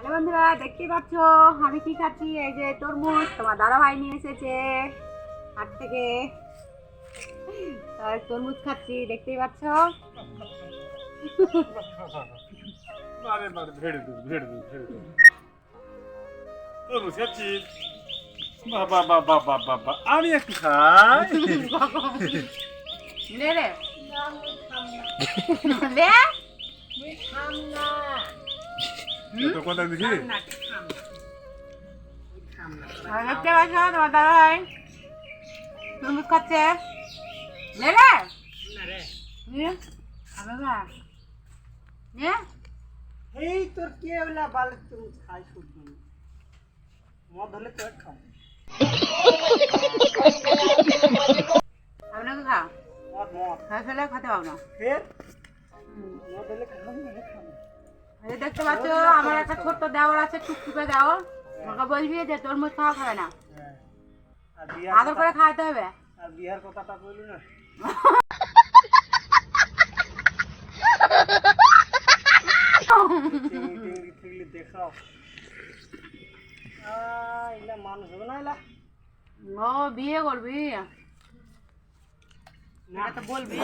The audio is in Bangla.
হ্যালো বন্ধুরা দেখতেই পাচ্ছ? আমি কি খাচ্ছি? এই যে তরমুজ তোমার দাদা ভাই নিয়ে এসেছে হাট থেকে। আর তরমুজ খাচ্ছি দেখতেই পাচ্ছ? তরমুজ খাচ্ছি। বাবা বাবা বাবা বাবা আমি একটু খাই। রে নে? তো কথা দেখি? আর দেখতে পাচ্ছ তোমার দাদা ভাই? তরমুজ খাচ্ছে? নে রে। নে খাবে না। নে। এই তোর কে ওলা বাল তুমি খাই শুধু। মদ হলে তো খাও আপনাকে খা মদ মদ। খাই ফেলে খেতে পাবো না। ফের? মদ দেখতে পাচ্ছ আমার একটা ছোট্ট দেওয়ার আছে টুকটুকে দেওয়ার আমাকে বলবি যে তরমুজ খাওয়া খাবে না। আদর করে খাওয়াতে হবে। আর বিহার কথাটা বললি না? দেখাও। মানুষ হবে না ও বিয়ে করবি? না। তো বলবি।